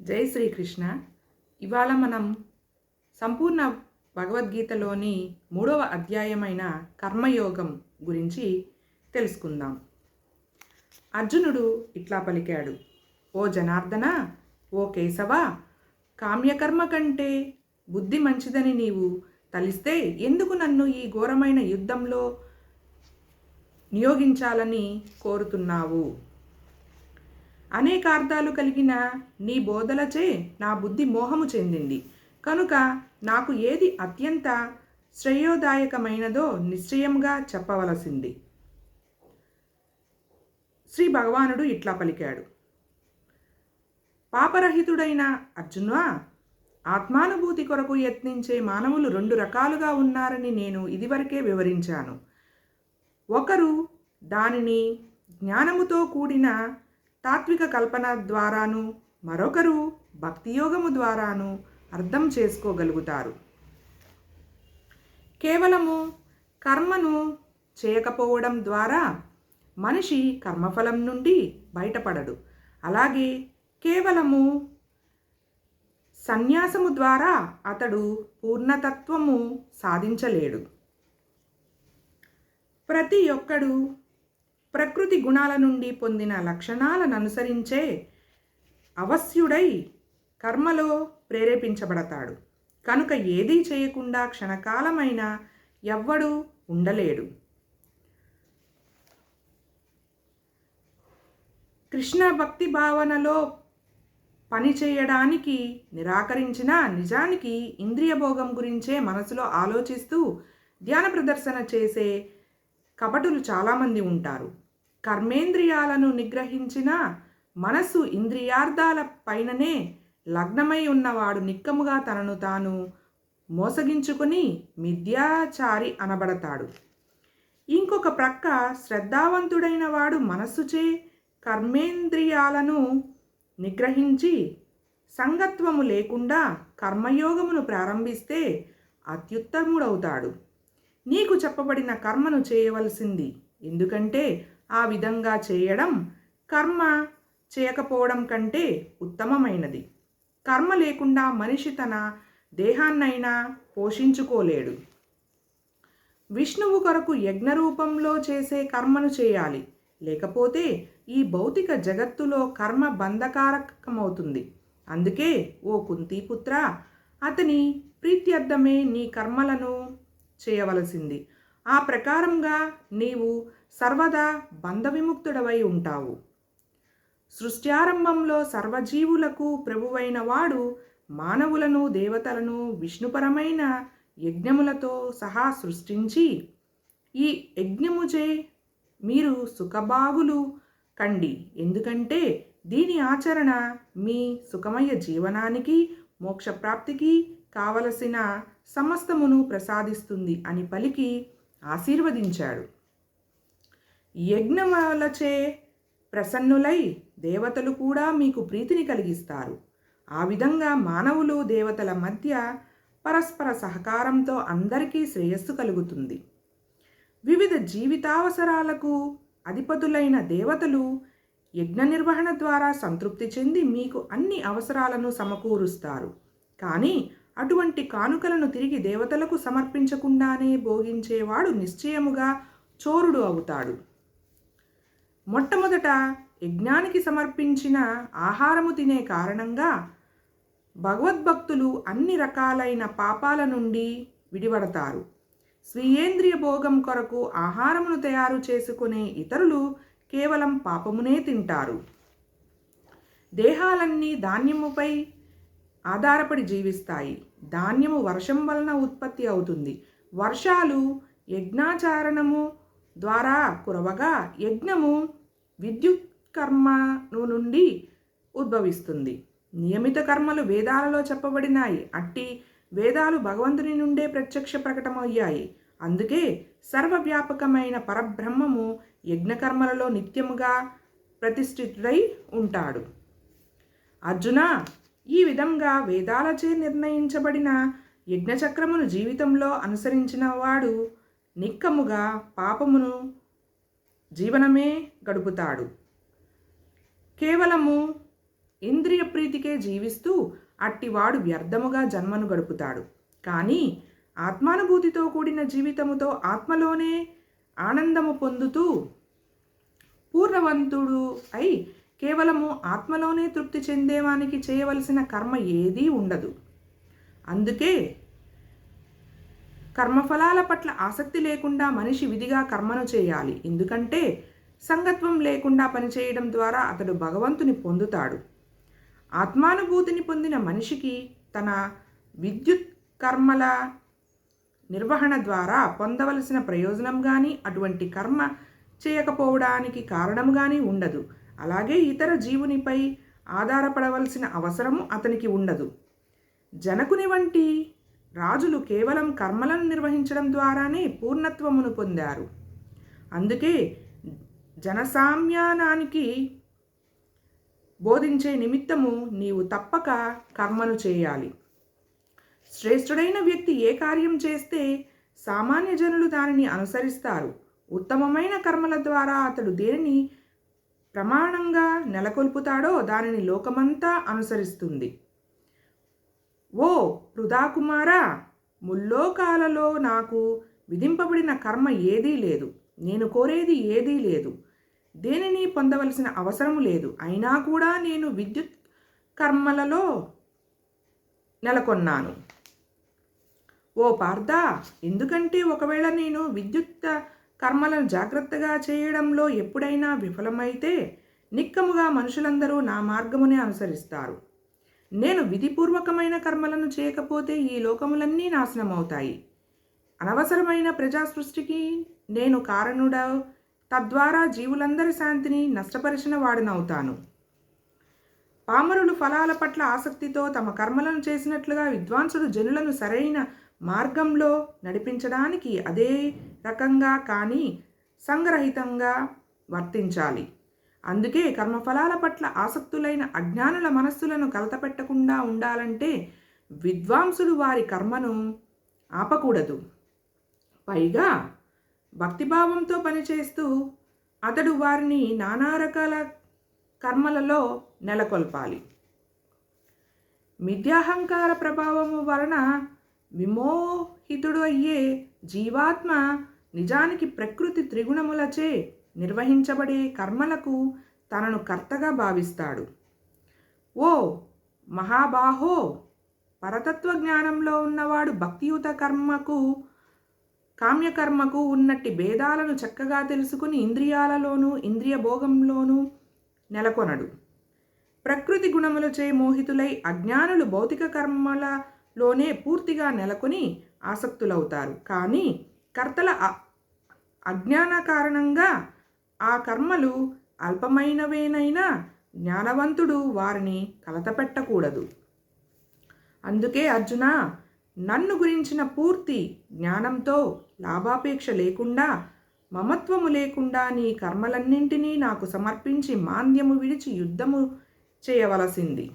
జై శ్రీకృష్ణ. ఇవాళ మనం సంపూర్ణ భగవద్గీతలోని మూడవ అధ్యాయమైన కర్మయోగం గురించి తెలుసుకుందాం. అర్జునుడు ఇట్లా పలికాడు ఓ జనార్దన ఓ కేశవ కామ్యకర్మ కంటే బుద్ధి మంచిదని నీవు తలిస్తే ఎందుకు నన్ను ఈ ఘోరమైన యుద్ధంలో నియోగించాలని కోరుతున్నావు? అనేక అర్థాలు కలిగిన నీ బోధలచే నా బుద్ధి మోహము చెందింది. కనుక నాకు ఏది అత్యంత శ్రేయోదాయకమైనదో నిశ్చయంగా చెప్పవలసింది. శ్రీ భగవానుడు ఇట్లా పలికాడు. పాపరహితుడైన అర్జున ఆత్మానుభూతి కొరకు యత్నించే మానవులు రెండు రకాలుగా ఉన్నారని నేను ఇదివరకే వివరించాను. ఒకరు దానిని జ్ఞానముతో కూడిన తాత్విక కల్పన ద్వారాను మరొకరు భక్తియోగము ద్వారాను అర్థం చేసుకోగలుగుతారు. కేవలము కర్మను చేయకపోవడం ద్వారా మనిషి కర్మఫలం నుండి బయటపడడు. అలాగే కేవలము సన్యాసము ద్వారా అతడు పూర్ణతత్వము సాధించలేడు. ప్రతి ఒక్కడు ప్రకృతి గుణాల నుండి పొందిన లక్షణాలను అనుసరించే అవశ్యుడై కర్మలో ప్రేరేపించబడతాడు. కనుక ఏదీ చేయకుండా క్షణకాలమైన ఎవ్వడు ఉండలేడు. కృష్ణ భక్తి భావనలో పని చేయడానికి నిరాకరించిన నిజానికి ఇంద్రియ భోగం గురించే మనసులో ఆలోచిస్తూ ధ్యాన ప్రదర్శన చేసే కపటులు చాలామంది ఉంటారు. కర్మేంద్రియాలను నిగ్రహించిన మనసు ఇంద్రియార్థాల పైననే లగ్నమై ఉన్నవాడు నిక్కముగా తనను తాను మోసగించుకుని మిథ్యాచారి అనబడతాడు. ఇంకొక ప్రక్క శ్రద్ధావంతుడైన వాడు మనస్సుచే కర్మేంద్రియాలను నిగ్రహించి సంగత్వము లేకుండా కర్మయోగమును ప్రారంభిస్తే అత్యుత్తముడవుతాడు. నీకు చెప్పబడిన కర్మను చేయవలసింది ఎందుకంటే ఆ విధంగా చేయడం కర్మ చేయకపోవడం కంటే ఉత్తమమైనది. కర్మ లేకుండా మనిషి తన దేహాన్నైనా పోషించుకోలేడు. విష్ణువు కొరకు యజ్ఞ రూపంలో చేసే కర్మను చేయాలి. లేకపోతే ఈ భౌతిక జగత్తులో కర్మ బంధకారకమవుతుంది. అందుకే ఓ కుంతీపుత్ర అతని ప్రీత్యర్థమే నీ కర్మలను చేయవలసింది. ఆ ప్రకారంగా నీవు సర్వదా బంధవిముక్తుడవై ఉంటావు. సృష్ట్యారంభంలో సర్వజీవులకు ప్రభువైన వాడు మానవులను దేవతలను విష్ణుపరమైన యజ్ఞములతో సహా సృష్టించి ఈ యజ్ఞముచే మీరు సుఖభాగులు కండి. ఎందుకంటే దీని ఆచరణ మీ సుఖమయ జీవనానికి మోక్షప్రాప్తికి కావలసిన సమస్తమును ప్రసాదిస్తుంది అని పలికి ఆశీర్వదించాడు. యజ్ఞములచే ప్రసన్నులై దేవతలు కూడా మీకు ప్రీతిని కలిగిస్తారు. ఆ విధంగా మానవులు దేవతల మధ్య పరస్పర సహకారంతో అందరికీ శ్రేయస్సు కలుగుతుంది. వివిధ జీవితావసరాలకు అధిపతులైన దేవతలు యజ్ఞ నిర్వహణ ద్వారా సంతృప్తి చెంది మీకు అన్ని అవసరాలను సమకూరుస్తారు. కానీ అటువంటి కానుకలను తిరిగి దేవతలకు సమర్పించకుండానే భోగించేవాడు నిశ్చయముగా చోరుడు అవుతాడు. మొట్టమొదట యజ్ఞానికి సమర్పించిన ఆహారము తినే కారణంగా భగవద్భక్తులు అన్ని రకాలైన పాపాల నుండి విడిపడతారు. స్వీయేంద్రియ భోగం కొరకు ఆహారమును తయారు చేసుకునే ఇతరులు కేవలం పాపమునే తింటారు. దేహాలన్నీ ధాన్యముపై ఆధారపడి జీవిస్తాయి. ధాన్యము వర్షం వలన ఉత్పత్తి అవుతుంది. వర్షాలు యజ్ఞాచారణము ద్వారా కురవగా యజ్ఞము విద్యుత్ కర్మను నుండి ఉద్భవిస్తుంది. నియమిత కర్మలు వేదాలలో చెప్పబడినాయి. అట్టి వేదాలు భగవంతుని నుండే ప్రత్యక్ష ప్రకటమయ్యాయి. అందుకే సర్వవ్యాపకమైన పరబ్రహ్మము యజ్ఞకర్మలలో నిత్యముగా ప్రతిష్ఠితుడై ఉంటాడు. అర్జున ఈ విధంగా వేదాలచే నిర్ణయించబడిన యజ్ఞచక్రమును జీవితంలో అనుసరించిన వాడు నిక్కముగా పాపమును జీవనమే గడుపుతాడు. కేవలము ఇంద్రియ ప్రీతికే జీవిస్తూ అట్టివాడు వ్యర్థముగా జన్మను గడుపుతాడు. కానీ ఆత్మానుభూతితో కూడిన జీవితముతో ఆత్మలోనే ఆనందము పొందుతూ పూర్ణవంతుడు అయి కేవలము ఆత్మలోనే తృప్తి చెందేవానికి చేయవలసిన కర్మ ఏదీ ఉండదు. అందుకే కర్మఫలాల పట్ల ఆసక్తి లేకుండా మనిషి విధిగా కర్మను చేయాలి. ఎందుకంటే సంగత్వం లేకుండా పనిచేయడం ద్వారా అతడు భగవంతుని పొందుతాడు. ఆత్మానుభూతిని పొందిన మనిషికి తన విద్యుత్ కర్మల నిర్వహణ ద్వారా పొందవలసిన ప్రయోజనం కానీ అటువంటి కర్మ చేయకపోవడానికి కారణం కానీ ఉండదు. అలాగే ఇతర జీవునిపై ఆధారపడవలసిన అవసరము అతనికి ఉండదు. జనకుని వంటి రాజులు కేవలం కర్మలను నిర్వహించడం ద్వారానే పూర్ణత్వమును పొందారు. అందుకే జనసామ్యానానికి బోధించే నిమిత్తము నీవు తప్పక కర్మను చేయాలి. శ్రేష్ఠుడైన వ్యక్తి ఏ కార్యం చేస్తే సామాన్య జనులు దానిని అనుసరిస్తారు. ఉత్తమమైన కర్మల ద్వారా అతడు దేనిని ప్రమాణంగా నెలకొల్పుతాడో దానిని లోకమంతా అనుసరిస్తుంది. ఓ వృధాకుమారా ముల్లోకాలలో నాకు విధింపబడిన కర్మ ఏదీ లేదు. నేను కోరేది ఏదీ లేదు. దేనిని పొందవలసిన అవసరం లేదు. అయినా కూడా నేను విద్యుత్ కర్మలలో నెలకొన్నాను. ఓ పార్థ ఎందుకంటే ఒకవేళ నేను విద్యుత్ కర్మలను జాగ్రత్తగా చేయడంలో ఎప్పుడైనా విఫలమైతే నిక్కముగా మనుషులందరూ నా మార్గమునే అనుసరిస్తారు. నేను విధిపూర్వకమైన కర్మలను చేయకపోతే ఈ లోకములన్నీ నాశనమవుతాయి. అనవసరమైన ప్రజా సృష్టికి నేను కారణుడ తద్వారా జీవులందరి శాంతిని నష్టపరిచిన వాడినవుతాను. పామరులు ఫలాల పట్ల ఆసక్తితో తమ కర్మలను చేసినట్లుగా విద్వాంసుడు జనులను సరైన మార్గంలో నడిపించడానికి అదే రకంగా కానీ సంగ్రహితంగా వర్తించాలి. అందుకే కర్మఫలాల పట్ల ఆసక్తులైన అజ్ఞానుల మనస్సులను కలతపెట్టకుండా ఉండాలంటే విద్వాంసులు వారి కర్మను ఆపకూడదు. పైగా భక్తిభావంతో పనిచేస్తూ అతడు వారిని నానా రకాల కర్మలలో నెలకొల్పాలి. మిథ్యాహంకార ప్రభావము వలన విమోహితుడు అయ్యే జీవాత్మ నిజానికి ప్రకృతి త్రిగుణములచే నిర్వహించబడే కర్మలకు తనను కర్తగా భావిస్తాడు. ఓ మహాబాహో! పరతత్వ జ్ఞానంలో ఉన్నవాడు భక్తియుత కర్మకు కామ్యకర్మకు ఉన్నట్టి భేదాలను చక్కగా తెలుసుకుని ఇంద్రియాలలోనూ ఇంద్రియ భోగంలోనూ నెలకొనడు. ప్రకృతి గుణములచే మోహితులై అజ్ఞానులు భౌతిక కర్మలలోనే పూర్తిగా నెలకొని ఆసక్తులవుతారు. కానీ కర్తల అజ్ఞాన కారణంగా ఆ కర్మలు అల్పమైనవేనైనా జ్ఞానవంతుడు వారిని కలతపెట్టకూడదు. అందుకే అర్జున నన్ను గురించిన పూర్తి జ్ఞానంతో లాభాపేక్ష లేకుండా మమత్వము లేకుండా నీ కర్మలన్నింటినీ నాకు సమర్పించి మాంద్యము విడిచి యుద్ధము చేయవలసింది.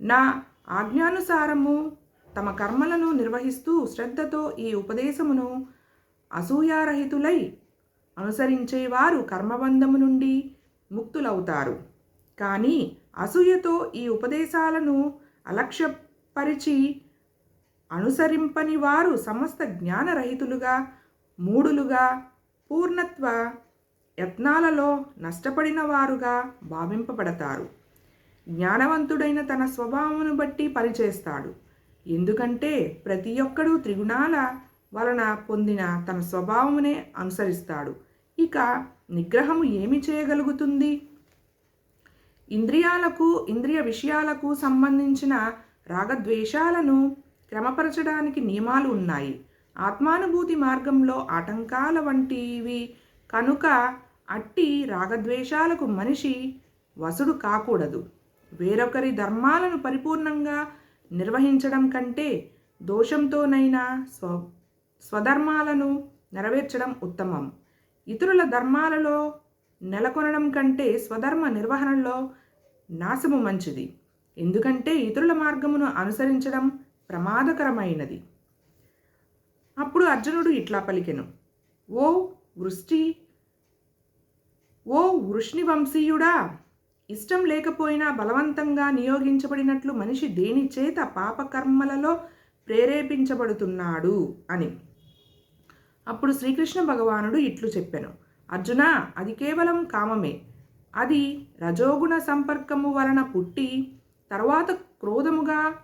నా ఆజ్ఞానుసారము తమ కర్మలను నిర్వహిస్తూ శ్రద్ధతో ఈ ఉపదేశమును అసూయారహితులై అనుసరించేవారు కర్మబంధము నుండి ముక్తులవుతారు. కానీ అసూయతో ఈ ఉపదేశాలను అలక్ష్యపరిచి అనుసరింపని వారు సమస్త జ్ఞానరహితులుగా మూడులుగా పూర్ణత్వ యత్నాలలో నష్టపడిన వారుగా భావింపబడతారు. జ్ఞానవంతుడైన తన స్వభావమును బట్టి పనిచేస్తాడు. ఎందుకంటే ప్రతి ఒక్కడూ త్రిగుణాల వలన పొందిన తన స్వభావమునే అనుసరిస్తాడు. ఇక నిగ్రహము ఏమి చేయగలుగుతుంది? ఇంద్రియాలకు ఇంద్రియ విషయాలకు సంబంధించిన రాగద్వేషాలను క్రమపరచడానికి నియమాలు ఉన్నాయి. ఆత్మానుభూతి మార్గంలో ఆటంకాల వంటివి కనుక అట్టి రాగద్వేషాలకు మనిషి వసుడు కాకూడదు. వేరొకరి ధర్మాలను పరిపూర్ణంగా నిర్వహించడం కంటే దోషంతోనైనా స్వ స్వధర్మాలను నెరవేర్చడం ఉత్తమం. ఇతరుల ధర్మాలలో నెలకొనడం కంటే స్వధర్మ నిర్వహణలో నాశము మంచిది. ఎందుకంటే ఇతరుల మార్గమును అనుసరించడం ప్రమాదకరమైనది. అప్పుడు అర్జునుడు ఇట్లా పలికెను. ఓ వృష్టి ఓ వృష్ణి వంశీయుడా ఇష్టం లేకపోయినా బలవంతంగా నియోగించబడినట్లు మనిషి దేని చేత పాపకర్మలలో ప్రేరేపించబడుతున్నాడు అని. అప్పుడు శ్రీకృష్ణ భగవానుడు ఇట్లు చెప్పాను. అర్జున అది కేవలం కామమే. అది రజోగుణ సంపర్కము వలన పుట్టి తర్వాత క్రోధముగా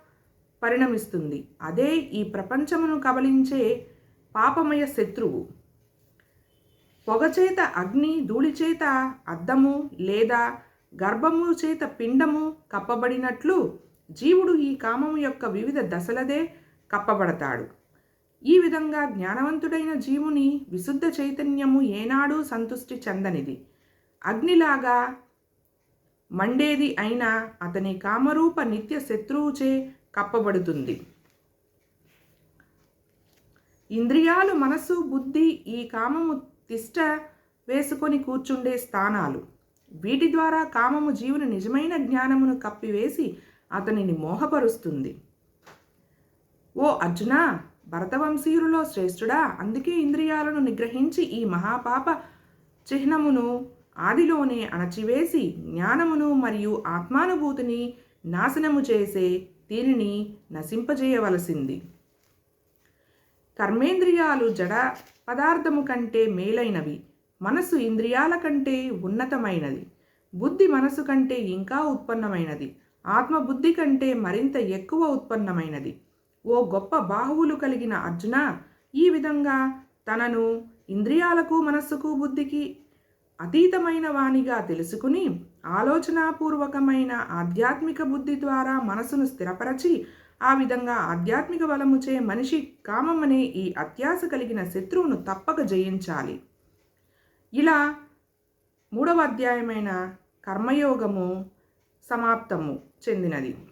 పరిణమిస్తుంది. అదే ఈ ప్రపంచమును కబలించే పాపమయ శత్రువు. పొగచేత అగ్ని ధూళిచేత అద్దము లేదా గర్భము చేత పిండము కప్పబడినట్లు జీవుడు ఈ కామము యొక్క వివిధ దశలదే కప్పబడతాడు. ఈ విధంగా జ్ఞానవంతుడైన జీవుని విశుద్ధ చైతన్యము ఏనాడూ సంతుష్టి చెందనిది. అగ్నిలాగా మండేది అయినా అతని కామరూప నిత్య శత్రువుచే కప్పబడుతుంది. ఇంద్రియాలు మనసు బుద్ధి ఈ కామము తిష్ట వేసుకొని కూర్చుండే స్థానాలు. వీటి ద్వారా కామము జీవుని నిజమైన జ్ఞానమును కప్పివేసి అతనిని మోహపరుస్తుంది. ఓ అర్జున! భరతవంశీయులలో శ్రేష్ఠుడా. అందుకే ఇంద్రియాలను నిగ్రహించి ఈ మహాపాప చిహ్నమును ఆదిలోనే అణచివేసి జ్ఞానమును మరియు ఆత్మానుభూతిని నాశనము చేసే దీనిని నశింపజేయవలసింది. కర్మేంద్రియాలు జడ పదార్థము కంటే మేలైనవి. మనసు ఇంద్రియాల కంటే ఉన్నతమైనది. బుద్ధి మనసు కంటే ఇంకా ఉత్పన్నమైనది. ఆత్మబుద్ధి కంటే మరింత ఎక్కువ ఉత్పన్నమైనది. ఓ గొప్ప బాహువులు కలిగిన అర్జున ఈ విధంగా తనను ఇంద్రియాలకు మనస్సుకు బుద్ధికి అతీతమైన వాణిగా తెలుసుకుని ఆలోచనాపూర్వకమైన ఆధ్యాత్మిక బుద్ధి ద్వారా మనసును స్థిరపరచి ఆ విధంగా ఆధ్యాత్మిక బలముచే మనిషి కామమనే ఈ అత్యాశ కలిగిన శత్రువును తప్పక జయించాలి. ఇలా మూడవ అధ్యాయమైన కర్మయోగము సమాప్తము చెందినది.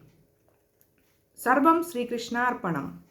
സർവം ശ്രീകൃഷ്ണാർപ്പണം.